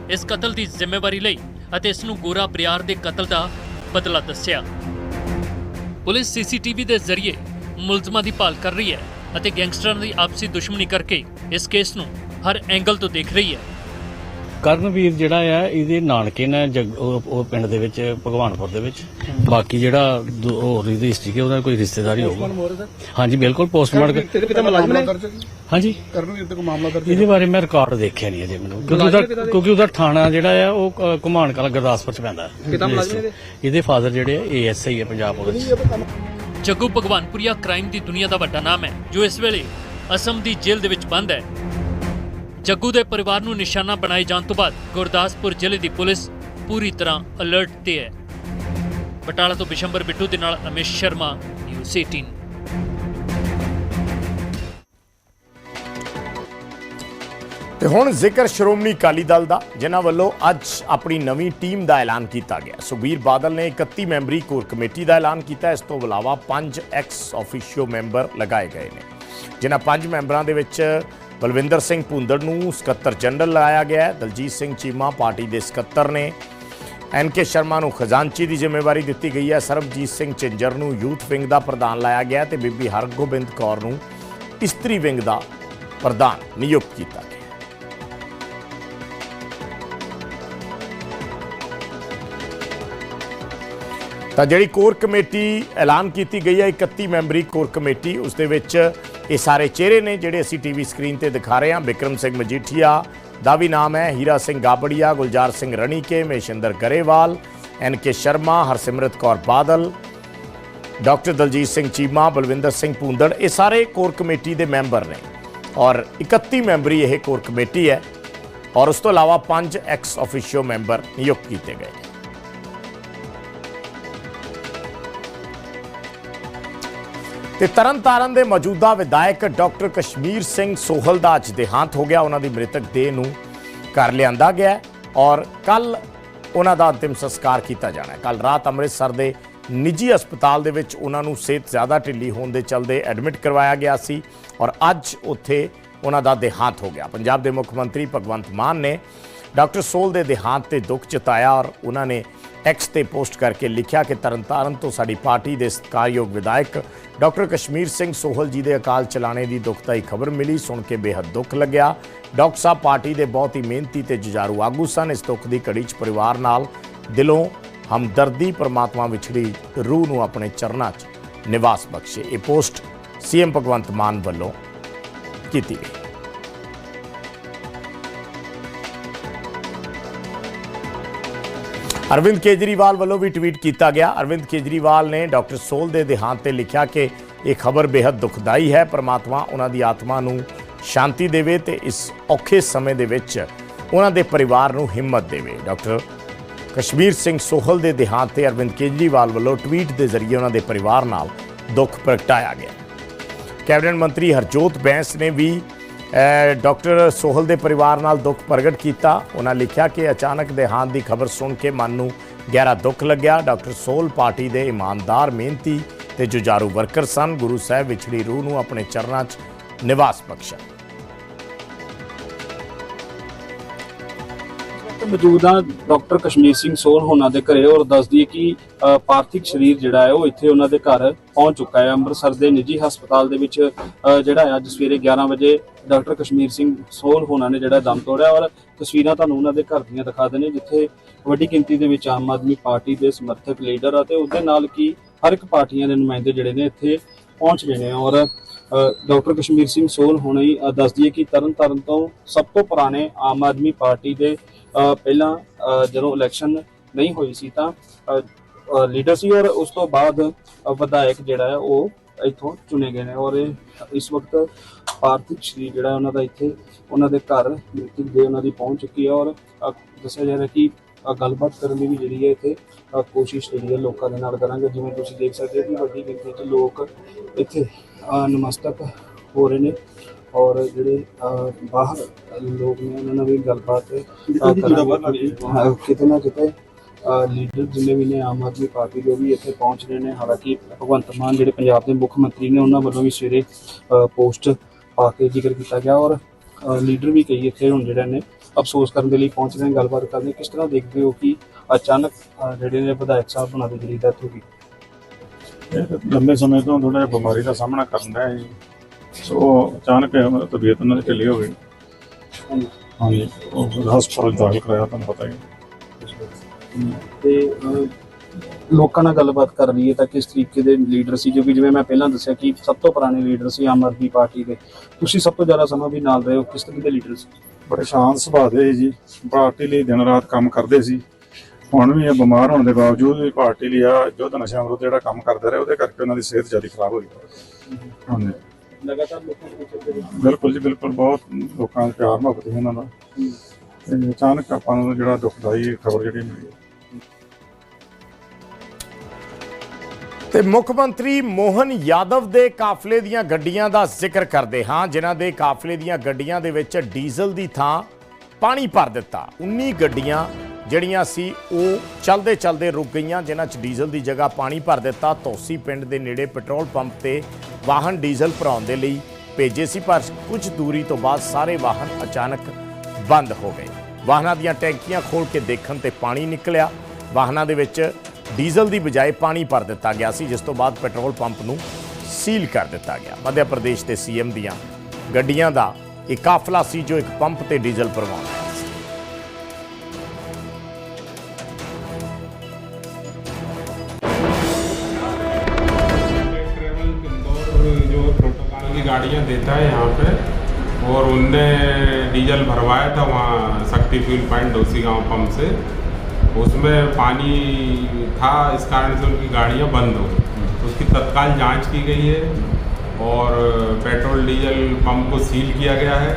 Speaker 2: ਇਸ ਕਤਲ ਦੀ ਜ਼ਿੰਮੇਵਾਰੀ ਲਈ ਅਤੇ ਇਸ ਨੂੰ ਗੋਰਾ ਬਰਿਆਰ ਦੇ ਕਤਲ ਦਾ ਬਦਲਾ ਦੱਸਿਆ। ਪੁਲਿਸ ਸੀਸੀਟੀਵੀ ਦੇ ਜ਼ਰੀਏ ਮੁਲਜ਼ਮਾਂ ਦੀ ਭਾਲ ਕਰ ਰਹੀ ਹੈ ਅਤੇ ਗੈਂਗਸਟਰਾਂ ਦੀ ਆਪਸੀ ਦੁਸ਼ਮਣੀ ਕਰਕੇ ਇਸ ਕੇਸ ਨੂੰ ਹਰ ਐਂਗਲ ਤੋਂ ਦੇਖ ਰਹੀ ਹੈ।
Speaker 7: ਕਰਨਵੀਰ ਜਿਹੜਾ ਆ ਇਹਦੇ ਨਾਨਕੇ ਨੇ ਜਗ- ਉਹ ਉਹ ਪਿੰਡ ਦੇ ਵਿੱਚ ਭਗਵਾਨਪੁਰ ਦੇ ਵਿੱਚ। ਬਾਕੀ ਜਿਹੜਾ ਦੋ- ਹੋਰ ਇਹਦੀ ਹਿਸਟਰੀ ਕਿ ਉਹਦਾ ਕੋਈ ਰਿਸ਼ਤੇਦਾਰੀ ਹੋਊਗਾ। ਹਾਂਜੀ ਬਿਲਕੁਲ ਪੋਸਟਮਾਰਟਮ
Speaker 4: ਤੇਰੇ ਪਿਤਾ ਮੁਲਾਜ਼ਮ ਨੇ?
Speaker 7: ਹਾਂਜੀ।
Speaker 4: ਕਰਨਵੀਰ ਤੇ ਕੋਈ ਮਾਮਲਾ ਦਰਜ
Speaker 7: ਇਹਦੇ ਬਾਰੇ ਮੈਂ ਰਿਕਾਰਡ ਦੇਖਿਆ ਨਹੀਂ ਅਜੇ ਮੈਨੂੰ। ਕਿਉਂਕਿ ਉਹਦਾ ਕਿਉਂਕਿ ਉਹਦਾ ਥਾਣਾ ਜਿਹੜਾ ਆ ਉਹ ਘੁਮਾਣ ਕਲਾ ਗੁਰਦਾਸਪੁਰ ਚ ਪੈਂਦਾ।
Speaker 4: ਪਿਤਾ ਮੁਲਾਜ਼ਮ ਇਹਦੇ?
Speaker 7: ਇਹਦੇ ਫਾਦਰ ਜਿਹੜੇ ਆ ਏਐਸਆਈ ਆ ਪੰਜਾਬ ਪੁਲਿਸ
Speaker 2: ਜੱਗੂ ਭਗਵਾਨਪੁਰੀਆ ਕ੍ਰਾਈਮ ਦੀ ਦੁਨੀਆ ਦਾ ਵੱਡਾ ਨਾਮ ਹੈ ਜੋ ਇਸ ਵੇਲੇ ਅਸਮ ਦੀ ਜੇਲ੍ਹ ਦੇ ਵਿੱਚ ਬੰਦ ਹੈ। ਜੱਗੂ ਦੇ ਪਰਿਵਾਰ ਨੂੰ ਨਿਸ਼ਾਨਾ ਬਣਾਏ ਜਾਣ ਤੋਂ ਬਾਅਦ ਗੁਰਦਾਸਪੁਰ ਜ਼ਿਲ੍ਹੇ ਦੀ ਪੁਲਿਸ ਪੂਰੀ ਤਰ੍ਹਾਂ ਅਲਰਟ ਤੇ ਹੈ। ਬਟਾਲਾ ਤੋਂ ਬਿਸ਼ੰਬਰ ਬਿੱਟੂ ਦੇ ਨਾਲ ਅਮੇਸ਼ ਸ਼ਰਮਾ ਨਿਊਜ਼ 18
Speaker 1: ਤੇ ਹੁਣ ਜ਼ਿਕਰ ਸ਼੍ਰੋਮਣੀ ਅਕਾਲੀ ਦਲ ਦਾ, ਜਿਨ੍ਹਾਂ ਵੱਲੋਂ ਅੱਜ ਆਪਣੀ ਨਵੀਂ ਟੀਮ ਦਾ ਐਲਾਨ ਕੀਤਾ ਗਿਆ। ਸੁਖਬੀਰ ਬਾਦਲ ਨੇ 31 ਮੈਂਬਰੀ ਕੋਰ ਕਮੇਟੀ ਦਾ ਐਲਾਨ ਕੀਤਾ। ਇਸ ਤੋਂ ਇਲਾਵਾ 5 ਐਕਸ ਆਫੀਸ਼ੀਓ ਮੈਂਬਰ ਲਗਾਏ ਗਏ ਨੇ। ਜਿਨ੍ਹਾਂ 5 ਮੈਂਬਰਾਂ ਦੇ ਵਿੱਚ ਬਲਵਿੰਦਰ ਸਿੰਘ ਭੁੰਦੜ ਨੂੰ ਸਕੱਤਰ ਜਨਰਲ ਲਾਇਆ ਗਿਆ। ਹੈ ਦਲਜੀਤ ਸਿੰਘ ਚੀਮਾ ਪਾਰਟੀ ਦੇ ਸਕੱਤਰ ਨੇ। ਐਨ ਕੇ ਸ਼ਰਮਾ ਨੂੰ ਖਜ਼ਾਨਚੀ ਦੀ ਜ਼ਿੰਮੇਵਾਰੀ ਦਿੱਤੀ ਗਈ ਹੈ। ਸਰਬਜੀਤ ਸਿੰਘ ਝਿੰਜਰ ਨੂੰ ਯੂਥ ਵਿੰਗ ਦਾ ਪ੍ਰਧਾਨ ਲਾਇਆ ਗਿਆ ਹੈ ਤੇ ਬੀਬੀ ਹਰਗੋਬਿੰਦ ਕੌਰ ਨੂੰ ਇਸਤਰੀ ਵਿੰਗ ਦਾ ਪ੍ਰਧਾਨ ਨਿਯੁਕਤ ਕੀਤਾ ਗਿਆ। ਤਾਂ ਜਿਹੜੀ ਕੋਰ ਕਮੇਟੀ ਐਲਾਨ ਕੀਤੀ ਗਈ ਹੈ 31 ਮੈਂਬਰੀ ਕੋਰ ਕਮੇਟੀ, ਉਸ ਦੇ ਵਿੱਚ ਇਹ ਸਾਰੇ ਚਿਹਰੇ ਨੇ ਜਿਹੜੇ ਅਸੀਂ ਟੀਵੀ ਸਕਰੀਨ ਤੇ ਦਿਖਾ ਰਹੇ ਹਾਂ। ਬਿਕਰਮ ਸਿੰਘ ਮਜੀਠੀਆ ਦਾ ਵੀ ਨਾਮ ਹੈ, Heera Singh Gabria, Gulzar Singh Ranike Maheshinder Grewal, N K Sharma, Harsimrat Kaur Badal, doctor Daljit Singh Cheema, Balwinder Singh Bhundar, ਇਹ ਸਾਰੇ ਕੋਰ ਕਮੇਟੀ ਦੇ ਮੈਂਬਰ ਨੇ ਔਰ 31 ਮੈਂਬਰੀ ਇਹ ਕੋਰ ਕਮੇਟੀ ਹੈ ਔਰ ਉਸ ਤੋਂ ਇਲਾਵਾ ਪੰਜ ਐਕਸ ਅਫੀਸ਼ੀਓ ਮੈਂਬਰ ਨਿਯੁਕਤ ਕੀਤੇ ਗਏ ਤੇ ਤਰਨਤਾਰਨ ਦੇ ਮੌਜੂਦਾ ਵਿਧਾਇਕ ਡਾਕਟਰ ਕਸ਼ਮੀਰ ਸਿੰਘ ਸੋਹਲ ਦਾ ਅੱਜ ਦੇਹਾਂਤ ਹੋ ਗਿਆ। ਉਹਨਾਂ ਦੀ ਮ੍ਰਿਤਕ ਦੇਹ ਨੂੰ ਘਰ ਲਿਆਂਦਾ ਗਿਆ ਔਰ ਕੱਲ ਉਹਨਾਂ ਦਾ ਅੰਤਿਮ ਸੰਸਕਾਰ ਕੀਤਾ ਜਾਣਾ ਹੈ। ਕੱਲ ਰਾਤ ਅੰਮ੍ਰਿਤਸਰ ਦੇ ਨਿੱਜੀ ਹਸਪਤਾਲ ਦੇ ਵਿੱਚ ਉਹਨਾਂ ਨੂੰ ਸਿਹਤ ਜ਼ਿਆਦਾ ਢਿੱਲੀ ਹੋਣ ਦੇ ਚਲਦੇ ਐਡਮਿਟ ਕਰਵਾਇਆ ਗਿਆ ਸੀ ਔਰ ਅੱਜ ਉੱਥੇ ਉਹਨਾਂ ਦਾ ਦੇਹਾਂਤ ਹੋ ਗਿਆ। ਪੰਜਾਬ ਦੇ ਮੁੱਖ ਮੰਤਰੀ ਭਗਵੰਤ ਮਾਨ ਨੇ ਡਾਕਟਰ ਸੋਲ ਦੇ ਦੇਹਾਂਤ ਤੇ ਦੁੱਖ ਜਤਾਇਆ ਔਰ ਉਹਨਾਂ ਨੇ ਐਕਸ ਤੇ ਪੋਸਟ ਕਰਕੇ ਲਿਖਿਆ ਕਿ ਤਰਨਤਾਰਨ ਤੋਂ ਸਾਡੀ ਪਾਰਟੀ ਦੇ ਸਤਿਕਾਰਯੋਗ ਵਿਧਾਇਕ ਡਾਕਟਰ ਕਸ਼ਮੀਰ ਸਿੰਘ ਸੋਹਲ ਜੀ ਦੇ ਅਕਾਲ ਚਲਾਣੇ ਦੀ ਦੁਖਦਾਈ ਖਬਰ ਮਿਲੀ, ਸੁਣ ਕੇ ਬੇहद ਦੁੱਖ ਲੱਗਿਆ। ਡਾਕਟਰ ਸਾਹਿਬ ਪਾਰਟੀ ਦੇ ਬਹੁਤ ਹੀ ਮਿਹਨਤੀ ਤੇ ਜੁਝਾਰੂ ਆਗੂ ਸਨ। ਇਸ ਦੁੱਖ ਦੀ ਘੜੀ 'ਚ ਪਰਿਵਾਰ ਨਾਲ ਦਿਲੋਂ ਹਮਦਰਦੀ ਪਰਮਾਤਮਾ ਵਿਛੜੀ ਰੂਹ ਨੂੰ ਆਪਣੇ ਚਰਨਾਂ 'ਚ ਨਿਵਾਸ ਬਖਸ਼ੇ। ਇਹ ਪੋਸਟ ਸੀਐਮ ਭਗਵੰਤ ਮਾਨ ਵੱਲੋਂ ਕੀਤੀ ਗਈ। ਅਰਵਿੰਦ ਕੇਜਰੀਵਾਲ ਵੱਲੋਂ ਵੀ ਟਵੀਟ ਕੀਤਾ ਗਿਆ। ਅਰਵਿੰਦ ਕੇਜਰੀਵਾਲ ਨੇ ਡਾਕਟਰ ਸੋਲ ਦੇ ਦੇਹਾਂਤ ਤੇ ਲਿਖਿਆ ਕਿ ਇਹ ਖਬਰ ਬੇहद ਦੁਖਦਾਈ ਹੈ। ਪਰਮਾਤਮਾ ਉਹਨਾਂ ਦੀ ਆਤਮਾ ਨੂੰ ਸ਼ਾਂਤੀ ਦੇਵੇ ਤੇ ਇਸ ਔਖੇ ਸਮੇਂ ਦੇ ਵਿੱਚ ਉਹਨਾਂ ਦੇ ਪਰਿਵਾਰ ਨੂੰ ਹਿੰਮਤ ਦੇਵੇ। ਡਾਕਟਰ ਕਸ਼ਮੀਰ ਸਿੰਘ ਸੋਹਲ ਦੇ ਦੇਹਾਂਤ ਤੇ ਅਰਵਿੰਦ ਕੇਜਰੀਵਾਲ ਵੱਲੋਂ ਟਵੀਟ ਦੇ ਜ਼ਰੀਏ ਉਹਨਾਂ ਦੇ ਪਰਿਵਾਰ ਨਾਲ ਦੁੱਖ ਪ੍ਰਗਟਾਇਆ ਗਿਆ। ਕੈਬਨਿਟ ਮੰਤਰੀ ਹਰਜੋਤ ਬੈਂਸ ਨੇ ਵੀ ਡਾਕਟਰ ਸੋਹਲ ਦੇ ਪਰਿਵਾਰ ਨਾਲ ਦੁੱਖ ਪ੍ਰਗਟ ਕੀਤਾ। ਉਹਨਾਂ ਲਿਖਿਆ ਕਿ ਅਚਾਨਕ ਦੇਹਾਂਤ ਦੀ ਖਬਰ ਸੁਣ ਕੇ ਮਨ ਨੂੰ ਗਹਿਰਾ ਦੁੱਖ ਲੱਗਿਆ। ਡਾਕਟਰ ਸੋਹਲ ਪਾਰਟੀ ਦੇ ਇਮਾਨਦਾਰ, ਮਿਹਨਤੀ ਤੇ ਜੁਝਾਰੂ ਵਰਕਰ ਸਨ। ਗੁਰੂ ਸਾਹਿਬ ਵਿਛੜੀ ਰੂਹ ਨੂੰ ਆਪਣੇ ਚਰਨਾਂ 'ਚ ਨਿਵਾਸ
Speaker 8: ਬਖਸ਼ਿਆ ਮੌਜੂਦ ਆ ਡਾਕਟਰ ਕਸ਼ਮੀਰ ਸਿੰਘ ਸੋਲ ਹੋਣਾ ਦੇ ਘਰੇ ਔਰ ਦੱਸ ਦਈਏ ਕਿ ਪਾਰਥਿਕ ਸਰੀਰ ਜਿਹੜਾ ਹੈ ਉਹ ਇੱਥੇ ਉਹਨਾਂ ਦੇ ਘਰ ਪਹੁੰਚ ਚੁੱਕਾ ਹੈ। ਅੰਮ੍ਰਿਤਸਰ ਦੇ ਨਿੱਜੀ ਹਸਪਤਾਲ ਦੇ ਵਿੱਚ ਜਿਹੜਾ ਹੈ ਅੱਜ ਸਵੇਰੇ 11 ਵਜੇ ਡਾਕਟਰ ਕਸ਼ਮੀਰ ਸਿੰਘ ਸੋਲ ਹੋਣਾ ਨੇ ਜਿਹੜਾ ਦਮ ਤੋੜਿਆ ਔਰ ਤਸਵੀਰਾਂ ਤੁਹਾਨੂੰ ਉਹਨਾਂ ਦੇ ਘਰ ਦੀਆਂ ਦਿਖਾ ਦਿੰਦੇ ਜਿੱਥੇ ਵੱਡੀ ਗਿਣਤੀ ਦੇ ਵਿੱਚ ਆਮ ਆਦਮੀ ਪਾਰਟੀ ਦੇ ਸਮਰਥਕ ਲੀਡਰ ਅਤੇ ਉਹਦੇ ਨਾਲ ਕੀ ਹਰ ਇੱਕ ਪਾਰਟੀਆਂ ਦੇ ਨੁਮਾਇੰਦੇ ਜਿਹੜੇ ਨੇ ਇੱਥੇ ਪਹੁੰਚ ਗਏ ਨੇ ਔਰ ਡਾਕਟਰ ਕਸ਼ਮੀਰ ਸਿੰਘ ਸੋਲ ਹੋਣਾ ਹੀ ਦੱਸਦੀ ਹੈ ਕਿ ਤਰਨ ਤਾਰਨ ਤੋਂ ਸਭ ਤੋਂ ਪੁਰਾਣੇ ਆਮ ਆਦਮੀ ਪਾਰਟੀ ਦੇ ਪਹਿਲਾਂ ਜਦੋਂ ਇਲੈਕਸ਼ਨ ਨਹੀਂ ਹੋਈ ਸੀ ਤਾਂ ਲੀਡਰ ਸੀ ਔਰ ਉਸ ਤੋਂ ਬਾਅਦ ਵਿਧਾਇਕ ਜਿਹੜਾ ਹੈ ਉਹ ਇੱਥੋਂ ਚੁਣੇ ਗਏ ਨੇ ਔਰ ਇਸ ਵਕਤ ਪਾਰਥਿਕ ਸ਼੍ਰੀ ਜਿਹੜਾ ਉਹਨਾਂ ਦਾ ਇੱਥੇ, ਉਹਨਾਂ ਦੇ ਘਰ ਮ੍ਰਿਤਕ ਦੇ ਉਹਨਾਂ ਦੀ ਪਹੁੰਚ ਚੁੱਕੀ ਹੈ ਔਰ ਦੱਸਿਆ ਜਾ ਰਿਹਾ ਕਿ ਗੱਲਬਾਤ ਕਰਨ ਦੀ ਵੀ ਜਿਹੜੀ ਹੈ ਇੱਥੇ ਕੋਸ਼ਿਸ਼ ਜਿਹੜੀ ਹੈ ਲੋਕਾਂ ਦੇ ਨਾਲ ਕਰਾਂਗੇ। ਜਿਵੇਂ ਤੁਸੀਂ ਦੇਖ ਸਕਦੇ ਹੋ ਕਿ ਵੱਡੀ ਗਿਣਤੀ 'ਚ ਲੋਕ ਇੱਥੇ ਨਮਸਤਕ ਹੋ ਰਹੇ ਨੇ। ਔਰ ਜਿਹੜੇ ਬਾਹਰ ਲੋਕ ਨੇ ਉਹਨਾਂ ਨਾਲ ਵੀ ਗੱਲਬਾਤ ਅ, ਕਰਾਂਗੇ। ਹਾਂ, ਕਿਤੇ ਨਾ ਕਿਤੇ ਲੀਡਰ ਜਿੰਨੇ ਵੀ ਨੇ ਆਮ ਆਦਮੀ ਪਾਰਟੀ ਦੇ ਉਹ ਵੀ ਇੱਥੇ ਪਹੁੰਚ ਰਹੇ ਨੇ। ਹਾਲਾਂਕਿ ਭਗਵੰਤ ਮਾਨ ਜਿਹੜੇ ਪੰਜਾਬ ਦੇ ਮੁੱਖ ਮੰਤਰੀ ਨੇ ਉਹਨਾਂ ਵੱਲੋਂ ਵੀ ਸਵੇਰੇ ਪੋਸਟ ਪਾ ਕੇ ਜ਼ਿਕਰ ਕੀਤਾ ਗਿਆ। ਔਰ ਲੀਡਰ ਵੀ ਕਈ ਇੱਥੇ ਹੁਣ ਜਿਹੜੇ ਨੇ ਅਫਸੋਸ ਕਰਨ ਦੇ ਲਈ ਪਹੁੰਚ ਰਹੇ ਨੇ ਗੱਲਬਾਤ ਕਰਨ ਕਿਸ ਤਰ੍ਹਾਂ ਦੇਖਦੇ ਹੋ ਕਿ ਅਚਾਨਕ ਜਿਹੜੇ ਨੇ ਵਿਧਾਇਕ ਸਾਹਿਬ ਉਹਨਾਂ ਦੀ ਜਿਹੜੀ ਡੈਥ ਹੋ ਗਈ?
Speaker 9: ਇਹ ਲੰਬੇ ਸਮੇਂ ਤੋਂ ਥੋੜਾ ਜਿਹਾ ਬਿਮਾਰੀ ਦਾ ਸਾਹਮਣਾ ਕਰਨ ਦਾ ਹੈ ਸੋ ਅਚਾਨਕ ਦੀ ਤਬੀਅਤ ਉਹਨਾਂ ਦੀ ਢਿੱਲੀ ਹੋ ਗਈ। ਹਾਂਜੀ। ਉਹ ਹਸਪਤਾਲ ਦਾਖਲ ਕਰਾਇਆ ਤੁਹਾਨੂੰ ਪਤਾ ਹੀ ਹੈ।
Speaker 8: ਤੇ ਅਹ, ਲੋਕਾਂ ਨਾਲ ਗੱਲਬਾਤ ਕਰ ਲਈਏ ਤਾਂ ਕਿਸ ਤਰੀਕੇ ਦੇ ਲੀਡਰ ਸੀ? ਕਿਉਂਕਿ ਜਿਵੇਂ ਮੈਂ ਪਹਿਲਾਂ ਦੱਸਿਆ ਕਿ ਸਭ ਤੋਂ ਪੁਰਾਣੇ ਲੀਡਰ ਸੀ ਆਮ ਆਦਮੀ ਪਾਰਟੀ ਦੇ। ਤੁਸੀਂ ਸਭ ਤੋਂ ਜ਼ਿਆਦਾ ਸਮਾਂ ਵੀ ਨਾਲ ਰਹੇ ਹੋ ਕਿਸ ਤਰੀਕੇ ਦੇ ਲੀਡਰ ਸੀ?
Speaker 9: ਬੜੇ ਸ਼ਾਂਤ ਸੁਭਾਅ ਦੇ ਸੀ ਜੀ। ਪਾਰਟੀ ਲਈ ਦਿਨ ਰਾਤ ਕੰਮ ਕਰਦੇ ਸੀ। ਹੁਣ ਵੀ ਇਹ ਬਿਮਾਰ ਹੋਣ ਦੇ ਬਾਵਜੂਦ ਵੀ ਪਾਰਟੀ ਲਈ ਆ ਯੁੱਧ ਨਸ਼ਾ ਵਿਰੁੱਧ ਜਿਹੜਾ ਕੰਮ ਕਰਦੇ ਰਹੇ ਉਹਦੇ ਕਰਕੇ ਉਹਨਾਂ ਦੀ ਸਿਹਤ ਜ਼ਿਆਦਾ ਖਰਾਬ ਹੋਈ ਹਾਂਜੀ।
Speaker 8: ਲਗਾਤਾਰ ਲੋਕਾਂ ਦੇ ਵਿੱਚ ਜਿਹੜੇ
Speaker 9: ਬਿਲਕੁਲ ਜੀ ਬਿਲਕੁਲ। ਬਹੁਤ ਲੋਕਾਂ ਦਾ ਪਿਆਰ ਮੁਹੱਬਤ ਸੀ ਉਹਨਾਂ ਦਾ। ਤੇ ਅਚਾਨਕ ਆਪਾਂ ਨੂੰ ਜਿਹੜਾ ਦੁਖਦਾਈ ਖਬਰ ਜਿਹੜੀ ਮਿਲੀ।
Speaker 1: ਤੇ ਮੁੱਖ ਮੰਤਰੀ ਮੋਹਨ ਯਾਦਵ ਦੇ ਕਾਫਲੇ ਦੀਆਂ ਗੱਡੀਆਂ ਦਾ ਜ਼ਿਕਰ ਕਰਦੇ ਹਾਂ ਜਿਨ੍ਹਾਂ ਦੇ ਕਾਫਲੇ ਦੀਆਂ ਗੱਡੀਆਂ ਦੇ ਵਿੱਚ ਡੀਜ਼ਲ ਦੀ ਥਾਂ ਪਾਣੀ ਭਰ ਦਿੱਤਾ। 19 ਗੱਡੀਆਂ ਜਿਹੜੀਆਂ ਸੀ ਉਹ ਚਲਦੇ ਚਲਦੇ ਰੁਕ ਗਈਆਂ ਜਿਨ੍ਹਾਂ 'ਚ ਡੀਜ਼ਲ ਦੀ ਜਗ੍ਹਾ ਪਾਣੀ ਭਰ ਦਿੱਤਾ। ਤੋਸੀ ਪਿੰਡ ਦੇ ਨੇੜੇ ਪੈਟਰੋਲ ਪੰਪ ਤੇ ਵਾਹਨ ਡੀਜ਼ਲ ਭਰਾਉਣ ਦੇ ਲਈ ਭੇਜੇ ਸੀ, ਪਰ ਕੁਝ ਦੂਰੀ ਤੋਂ ਬਾਅਦ ਸਾਰੇ ਵਾਹਨ ਅਚਾਨਕ ਬੰਦ ਹੋ ਗਏ। ਵਾਹਨਾਂ ਦੀਆਂ ਟੈਂਕੀਆਂ ਖੋਲ ਕੇ ਦੇਖਣ ਤੇ ਪਾਣੀ ਨਿਕਲਿਆ। ਵਾਹਨਾਂ ਦੇ ਵਿੱਚ ਡੀਜ਼ਲ ਦੀ ਬਜਾਏ ਪਾਣੀ ਭਰ ਦਿੱਤਾ ਗਿਆ ਸੀ, ਜਿਸ ਤੋਂ ਬਾਅਦ ਪੈਟਰੋਲ ਪੰਪ ਨੂੰ ਸੀਲ ਕਰ ਦਿੱਤਾ ਗਿਆ। ਮੱਧ ਪ੍ਰਦੇਸ਼ ਦੇ ਸੀਐਮ ਦੀਆਂ ਗੱਡੀਆਂ ਦਾ ਇਹ ਕਾਫਲਾ ਸੀ, ਜੋ ਇੱਕ ਪੰਪ ਤੇ ਡੀਜ਼ਲ ਭਰਵਾਉਣ
Speaker 10: की गाड़ियाँ देता है यहाँ पे। और उनने डीजल भरवाया था वहाँ शक्ति फ्यूल पॉइंट डोसी गाँव पंप से। उसमें पानी था, इस कारण से उनकी गाड़ियाँ बंद हो उसकी तत्काल जाँच की गई है और पेट्रोल डीजल पंप को सील किया गया है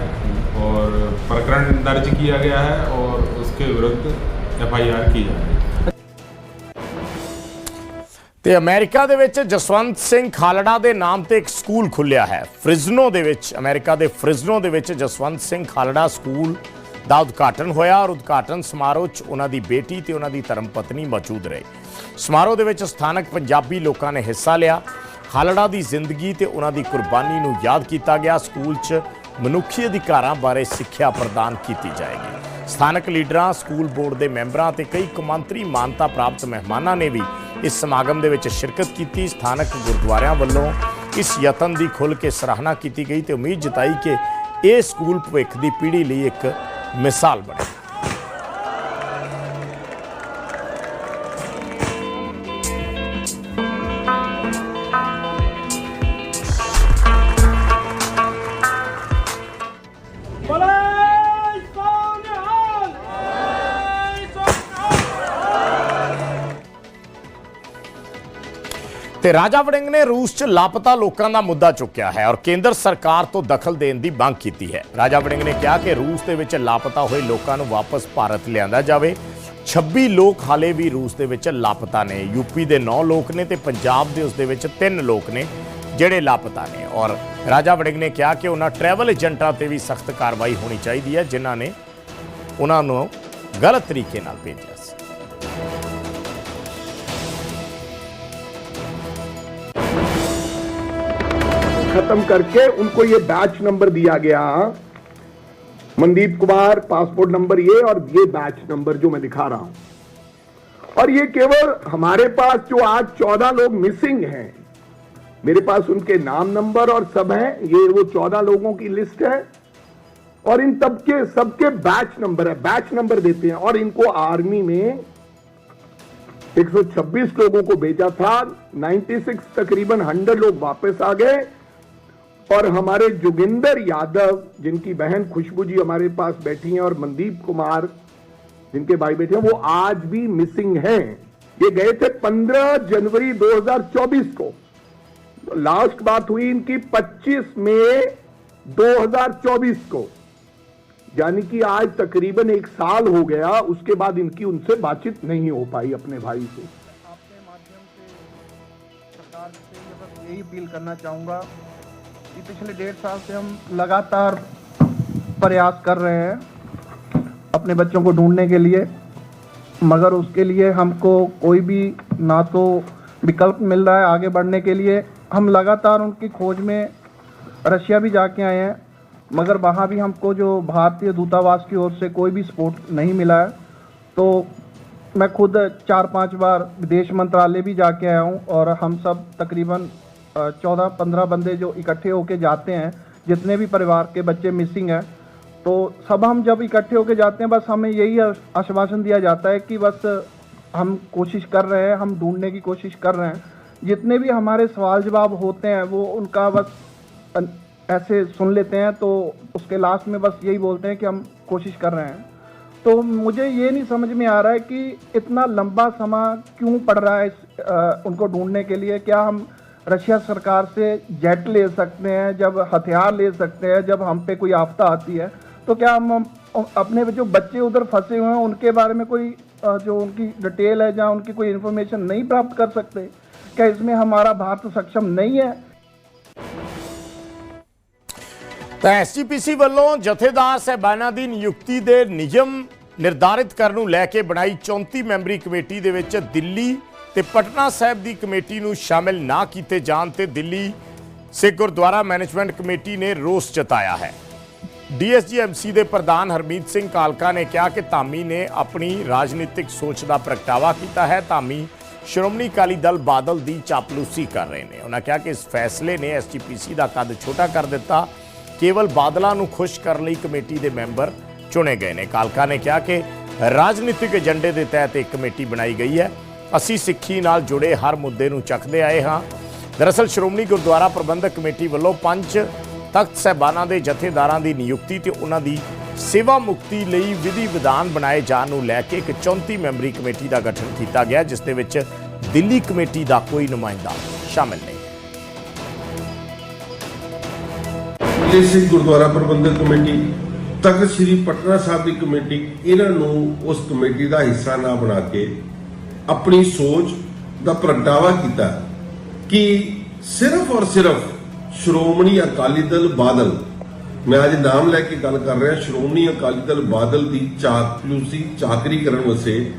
Speaker 10: और प्रकरण दर्ज किया गया है और उसके विरुद्ध एफआईआर की जा रही है।
Speaker 1: ਤੇ ਅਮਰੀਕਾ ਦੇ ਵਿੱਚ ਜਸਵੰਤ ਸਿੰਘ ਖਾਲੜਾ ਦੇ ਨਾਮ ਤੇ ਇੱਕ ਸਕੂਲ ਖੁੱਲਿਆ ਹੈ। ਫ੍ਰਿਜ਼ਨੋ ਦੇ ਵਿੱਚ, ਅਮਰੀਕਾ ਦੇ ਫ੍ਰਿਜ਼ਨੋ ਦੇ ਵਿੱਚ ਜਸਵੰਤ ਸਿੰਘ ਖਾਲੜਾ ਸਕੂਲ ਦਾ ਉਦਘਾਟਨ ਹੋਇਆ ਔਰ ਉਦਘਾਟਨ ਸਮਾਰੋਹ 'ਚ ਉਹਨਾਂ ਦੀ ਬੇਟੀ ਤੇ ਉਹਨਾਂ ਦੀ ਧਰਮ ਪਤਨੀ ਮੌਜੂਦ ਰਹੇ। ਸਮਾਰੋਹ ਦੇ ਵਿੱਚ ਸਥਾਨਕ ਪੰਜਾਬੀ ਲੋਕਾਂ ਨੇ ਹਿੱਸਾ ਲਿਆ। ਖਾਲੜਾ ਦੀ ਜ਼ਿੰਦਗੀ ਤੇ ਉਹਨਾਂ ਦੀ ਕੁਰਬਾਨੀ ਨੂੰ ਯਾਦ ਕੀਤਾ ਗਿਆ। ਸਕੂਲ 'ਚ ਮਨੁੱਖੀ ਅਧਿਕਾਰਾਂ ਬਾਰੇ ਸਿੱਖਿਆ ਪ੍ਰਦਾਨ ਕੀਤੀ ਜਾਏਗੀ। ਸਥਾਨਕ ਲੀਡਰਾਂ, ਸਕੂਲ ਬੋਰਡ ਦੇ ਮੈਂਬਰਾਂ ਤੇ ਕਈ ਕੌਮਾਂਤਰੀ ਮਾਨਤਾ ਪ੍ਰਾਪਤ ਮਹਿਮਾਨਾਂ ਨੇ ਵੀ ਇਸ ਸਮਾਗਮ ਦੇ ਵਿੱਚ ਸ਼ਿਰਕਤ ਕੀਤੀ, ਸਥਾਨਕ ਗੁਰਦੁਆਰਿਆਂ ਵੱਲੋਂ ਇਸ ਯਤਨ ਦੀ ਖੁੱਲ੍ਹ ਕੇ ਸਰਾਹਨਾ ਕੀਤੀ ਗਈ ਤੇ ਉਮੀਦ ਜਤਾਈ ਕਿ ਇਹ ਸਕੂਲ ਭਵਿੱਖ ਦੀ ਪੀੜ੍ਹੀ ਲਈ ਇੱਕ ਮਿਸਾਲ ਬਣੇ। ਤੇ ਰਾਜਾ ਵੜਿੰਗ ਨੇ ਰੂਸ 'ਚ ਲਾਪਤਾ ਲੋਕਾਂ ਦਾ ਮੁੱਦਾ ਚੁੱਕਿਆ ਹੈ ਔਰ ਕੇਂਦਰ ਸਰਕਾਰ ਤੋਂ ਦਖਲ ਦੇਣ ਦੀ ਮੰਗ ਕੀਤੀ ਹੈ। ਰਾਜਾ ਵੜਿੰਗ ਨੇ ਕਿਹਾ ਕਿ ਰੂਸ ਦੇ ਵਿੱਚ ਲਾਪਤਾ ਹੋਏ ਲੋਕਾਂ ਨੂੰ ਵਾਪਸ ਭਾਰਤ ਲਿਆਂਦਾ ਜਾਵੇ। 26 ਲੋਕ ਹਾਲੇ ਵੀ ਰੂਸ ਦੇ ਵਿੱਚ ਲਾਪਤਾ ਨੇ। ਯੂਪੀ ਦੇ 9 ਲੋਕ ਨੇ ਤੇ ਪੰਜਾਬ ਦੇ ਉਸ ਦੇ ਵਿੱਚ 3 ਲੋਕ ਨੇ ਜਿਹੜੇ ਲਾਪਤਾ ਨੇ ਔਰ ਰਾਜਾ ਵੜਿੰਗ ਨੇ ਕਿਹਾ ਕਿ ਉਹਨਾਂ ਟਰੈਵਲ ਏਜੰਟਾਂ ਤੇ ਵੀ ਸਖਤ ਕਾਰਵਾਈ ਹੋਣੀ ਚਾਹੀਦੀ ਹੈ, ਜਿਨ੍ਹਾਂ ਨੇ ਉਹਨਾਂ ਨੂੰ ਗਲਤ ਤਰੀਕੇ ਨਾਲ ਭੇਜਿਆ ਸੀ।
Speaker 11: खत्म करके उनको ये बैच नंबर दिया गया। मनदीप कुमार पासपोर्ट नंबर ये और ये बैच नंबर जो मैं दिखा रहा हूँ। और ये केवल हमारे पास जो आज चौदह लोग मिसिंग हैं, मेरे पास उनके नाम नंबर और सब हैं, ये वो चौदह लोगों की लिस्ट है। और इन सबके सबके बैच नंबर है बैच नंबर देते हैं। और इनको आर्मी में 126 लोगों को भेजा था 96 तकरीबन 100 लोग वापस आ गए। और हमारे जोगिंदर यादव, जिनकी बहन खुशबू जी हमारे पास बैठी हैं, और मनदीप कुमार, जिनके भाई बैठे हैं, वो आज भी मिसिंग हैं। ये गए थे 15 जनवरी 2024 को। लास्ट बात हुई इनकी 25 मई 2024 को। यानी कि आज तकरीबन एक साल हो गया, उसके बाद इनकी उनसे बातचीत नहीं हो पाई अपने भाई से।
Speaker 6: आपके माध्यम से सरकार से यही अपील करना चाहूँगा पिछले डेढ़ साल से हम लगातार प्रयास कर रहे हैं अपने बच्चों को ढूँढने के लिए, मगर उसके लिए हमको कोई भी ना तो विकल्प मिल रहा है आगे बढ़ने के लिए। हम लगातार उनकी खोज में रशिया भी जाके आए हैं, मगर वहाँ भी हमको जो भारतीय दूतावास की ओर से कोई भी सपोर्ट नहीं मिला है। तो मैं खुद चार पाँच बार विदेश मंत्रालय भी जाके आया हूँ और हम सब तकरीबन चौदह पंद्रह बंदे जो इकट्ठे होके जाते हैं जितने भी परिवार के बच्चे मिसिंग हैं तो सब हम जब इकट्ठे होके जाते हैं बस हमें यही आश्वासन दिया जाता है कि बस हम कोशिश कर रहे हैं हम ढूँढने की कोशिश कर रहे हैं। जितने भी हमारे सवाल जवाब होते हैं वो उनका बस ऐसे सुन लेते हैं तो उसके लास्ट में बस यही बोलते हैं कि हम कोशिश कर रहे हैं। तो मुझे ये नहीं समझ में आ रहा है कि इतना लंबा समय क्यों पड़ रहा है इस, अ, उनको ढूँढने के लिए? क्या हम रशिया सरकार से जेट ले सकते हैं जब हथियार ले सकते हैं जब हम पे कोई आफ्ता आती है तो क्या हम हम अपने जो बच्चे उधर फंसे हुए हैं उनके बारे में कोई अ, जो उनकी डिटेल है जहाँ उनकी कोई इन्फॉर्मेशन नहीं प्राप्त कर सकते क्या इसमें हमारा भारत सक्षम नहीं है
Speaker 1: ਤਾਂ ਐਸਜੀਪੀਸੀ ਵੱਲੋਂ ਜਥੇਦਾਰ ਸਹਿਬਾਨਾਂ ਦੀ ਨਿਯੁਕਤੀ ਦੇ ਨਿਯਮ ਨਿਰਧਾਰਿਤ ਕਰਨ ਨੂੰ ਲੈ ਕੇ ਬਣਾਈ 34 ਮੈਂਬਰੀ ਕਮੇਟੀ ਦੇ ਵਿੱਚ ਦਿੱਲੀ ਤੇ ਪਟਨਾ ਸਾਹਿਬ ਦੀ ਕਮੇਟੀ ਨੂੰ ਸ਼ਾਮਿਲ ਨਾ ਕੀਤੇ ਜਾਣ ਤੇ ਦਿੱਲੀ ਸਿੱਖ ਗੁਰਦੁਆਰਾ ਮੈਨੇਜਮੈਂਟ ਕਮੇਟੀ ਨੇ ਰੋਸ ਜਤਾਇਆ ਹੈ। ਡੀਐਸਜੀਐਮਸੀ ਦੇ ਪ੍ਰਧਾਨ ਹਰਮੀਤ ਸਿੰਘ ਕਾਲਕਾ ਨੇ ਕਿਹਾ ਕਿ ਧਾਮੀ ਨੇ ਆਪਣੀ ਰਾਜਨੀਤਿਕ ਸੋਚ ਦਾ ਪ੍ਰਗਟਾਵਾ ਕੀਤਾ ਹੈ। ਧਾਮੀ ਸ਼੍ਰੋਮਣੀ ਅਕਾਲੀ ਦਲ ਬਾਦਲ ਦੀ ਚਾਪਲੂਸੀ ਕਰ ਰਹੇ ਨੇ। ਉਹਨਾਂ ਕਿਹਾ ਕਿ ਇਸ ਫੈਸਲੇ ਨੇ ਐਸਜੀਪੀਸੀ ਦਾ ਕੱਦ ਛੋਟਾ ਕਰ ਦਿੱਤਾ। ਕੇਵਲ ਬਾਦਲਾਂ ਨੂੰ ਖੁਸ਼ ਕਰਨ ਲਈ ਕਮੇਟੀ ਦੇ ਮੈਂਬਰ ਚੁਣੇ ਗਏ ਨੇ। ਕਾਲਕਾ ਨੇ ਕਿਹਾ ਕਿ ਰਾਜਨੀਤਿਕ ਏਜੰਡੇ ਦੇ ਤਹਿਤ ਇੱਕ ਕਮੇਟੀ ਬਣਾਈ ਗਈ ਹੈ। ਅਸੀਂ ਸਿੱਖੀ ਨਾਲ ਜੁੜੇ ਹਰ ਮੁੱਦੇ ਨੂੰ ਚੱਕਦੇ ਆਏ ਹਾਂ। ਦਰਅਸਲ ਸ਼੍ਰੋਮਣੀ ਗੁਰਦੁਆਰਾ ਪ੍ਰਬੰਧਕ ਕਮੇਟੀ ਵੱਲੋਂ ਪੰਜ ਤਖਤ ਸਹਿਬਾਨਾਂ ਦੇ ਜਥੇਦਾਰਾਂ ਦੀ ਨਿਯੁਕਤੀ ਤੇ ਉਹਨਾਂ ਦੀ ਸੇਵਾ ਮੁਕਤੀ ਲਈ ਵਿਧੀ ਵਿਧਾਨ ਬਣਾਏ ਜਾਣ ਨੂੰ ਲੈ ਕੇ ਇੱਕ 34 ਮੈਂਬਰੀ ਕਮੇਟੀ ਦਾ ਗਠਨ ਕੀਤਾ ਗਿਆ, ਜਿਸ ਦੇ ਵਿੱਚ ਦਿੱਲੀ ਕਮੇਟੀ ਦਾ ਕੋਈ ਨੁਮਾਇੰਦਾ ਸ਼ਾਮਿਲ ਨਹੀਂ।
Speaker 12: ਦਿੱਲੀ ਸਿੱਖ ਗੁਰਦੁਆਰਾ ਪ੍ਰਬੰਧਕ ਕਮੇਟੀ, ਤਖਤ ਸ੍ਰੀ ਪਟਨਾ ਸਾਹਿਬ ਦੀ ਕਮੇਟੀ। ਇਹਨਾਂ ਨੂੰ ਉਸ ਕਮੇਟੀ ਦਾ ਹਿੱਸਾ ਨਾ ਬਣਾ ਕੇ ਆਪਣੀ ਸੋਚ ਦਾ ਪ੍ਰਗਟਾਵਾ ਕੀਤਾ ਕਿ ਸਿਰਫ ਔਰ ਸਿਰਫ ਸ਼੍ਰੋਮਣੀ ਅਕਾਲੀ ਦਲ ਬਾਦਲ, ਮੈਂ ਅੱਜ ਨਾਮ ਲੈ ਕੇ ਗੱਲ ਕਰ ਰਿਹਾ, ਸ਼੍ਰੋਮਣੀ ਅਕਾਲੀ ਦਲ ਬਾਦਲ ਦੀ ਚਾਕਲੂਸੀ ਚਾਕਰੀ ਕਰਨ ਵਾਸਤੇ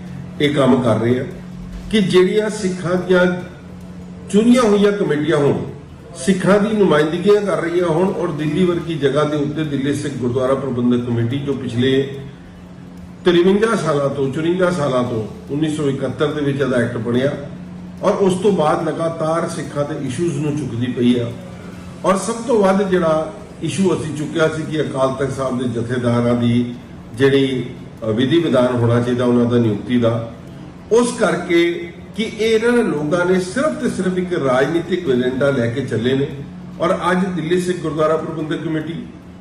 Speaker 12: ਇਹ ਕੰਮ ਕਰ ਰਹੇ ਆ ਕਿ ਜਿਹੜੀਆਂ ਸਿੱਖਾਂ ਦੀਆਂ ਚੁਣੀਆਂ ਹੋਈਆਂ ਕਮੇਟੀਆਂ ਹੋਣ, ਸਿੱਖਾਂ ਦੀ ਨੁਮਾਇੰਦਗੀਆਂ ਕਰ ਰਹੀਆਂ ਹੋਣ ਔਰ ਦਿੱਲੀ ਵਰਗੀ ਜਗ੍ਹਾ ਦੇ ਉੱਤੇ ਦਿੱਲੀ ਸਿੱਖ ਗੁਰਦੁਆਰਾ ਪ੍ਰਬੰਧਕ ਕਮੇਟੀ ਜੋ ਪਿਛਲੇ 53 ਸਾਲਾਂ ਤੋਂ 54 ਸਾਲਾਂ ਤੋਂ 1971 ਦੇ ਵਿੱਚ ਇਹਦਾ ਐਕਟ ਬਣਿਆ ਔਰ ਉਸ ਤੋਂ ਬਾਅਦ ਲਗਾਤਾਰ ਸਿੱਖਾਂ ਦੇ ਇਸ਼ੂਜ਼ ਨੂੰ ਚੁੱਕਦੀ ਪਈ ਆ। ਔਰ ਸਭ ਤੋਂ ਵੱਧ ਜਿਹੜਾ ਇਸ਼ੂ ਅਸੀਂ ਚੁੱਕਿਆ ਸੀ ਕਿ ਅਕਾਲ ਤਖਤ ਸਾਹਿਬ ਦੇ ਜਥੇਦਾਰਾਂ ਦੀ ਜਿਹੜੀ ਵਿਧੀ ਵਿਧਾਨ ਹੋਣਾ ਚਾਹੀਦਾ ਉਹਨਾਂ ਦਾ ਨਿਯੁਕਤੀ ਦਾ, ਉਸ ਕਰਕੇ ਕਿ ਇਹਨਾਂ ਲੋਕਾਂ ਨੇ ਸਿਰਫ ਤੇ ਸਿਰਫ ਇੱਕ ਰਾਜਨੀਤਿਕ ਏਜੰਡਾ ਲੈ ਕੇ ਚੱਲੇ ਨੇ। ਔਰ ਅੱਜ ਦਿੱਲੀ ਸਿੱਖ ਗੁਰਦੁਆਰਾ ਪ੍ਰਬੰਧਕ ਕਮੇਟੀ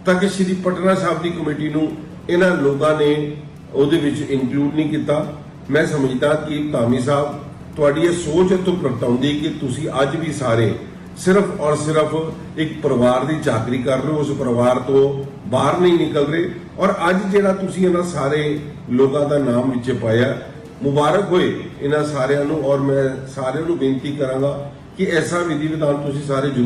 Speaker 12: ਤੱਕ ਸ਼੍ਰੀ ਪਟਨਾ ਸਾਹਿਬ ਦੀ ਕਮੇਟੀ ਨੂੰ ਇਹਨਾਂ ਲੋਕਾਂ ਨੇ ਉਹਦੇ ਵਿੱਚ ਇਨਕਲੂਡ ਨਹੀਂ ਕੀਤਾ। ਮੈਂ ਸਮਝਦਾ ਕਿ ਧਾਮੀ ਸਾਹਿਬ, ਤੁਹਾਡੀ ਇਹ ਸੋਚ ਇਹ ਪ੍ਰਗਟਾਉਂਦੀ ਕਿ ਤੁਸੀਂ ਅੱਜ ਵੀ ਸਾਰੇ ਸਿਰਫ ਔਰ ਸਿਰਫ ਇੱਕ ਪਰਿਵਾਰ ਦੀ ਚਾਕਰੀ ਕਰ ਰਹੇ ਹੋ, ਉਸ ਪਰਿਵਾਰ ਤੋਂ ਬਾਹਰ ਨਹੀਂ ਨਿਕਲ ਰਹੇ। ਔਰ ਅੱਜ ਜਿਹੜਾ ਤੁਸੀਂ ਇਹਨਾਂ ਸਾਰੇ ਲੋਕਾਂ ਦਾ ਨਾਮ ਵਿੱਚ ਪਾਇਆ, ਮੁਬਾਰਕ ਹੋਏ ਇਹਨਾਂ ਸਾਰਿਆਂ ਨੂੰ। ਔਰ ਮੈਂ ਸਾਰਿਆਂ ਨੂੰ ਬੇਨਤੀ ਕਰਾਂਗਾ ਕਿ ਐਸਾ ਵਿਧੀ ਵਿਧਾਨ ਤੁਸੀਂ ਸਾਰੇ ਜ਼ਰੂਰ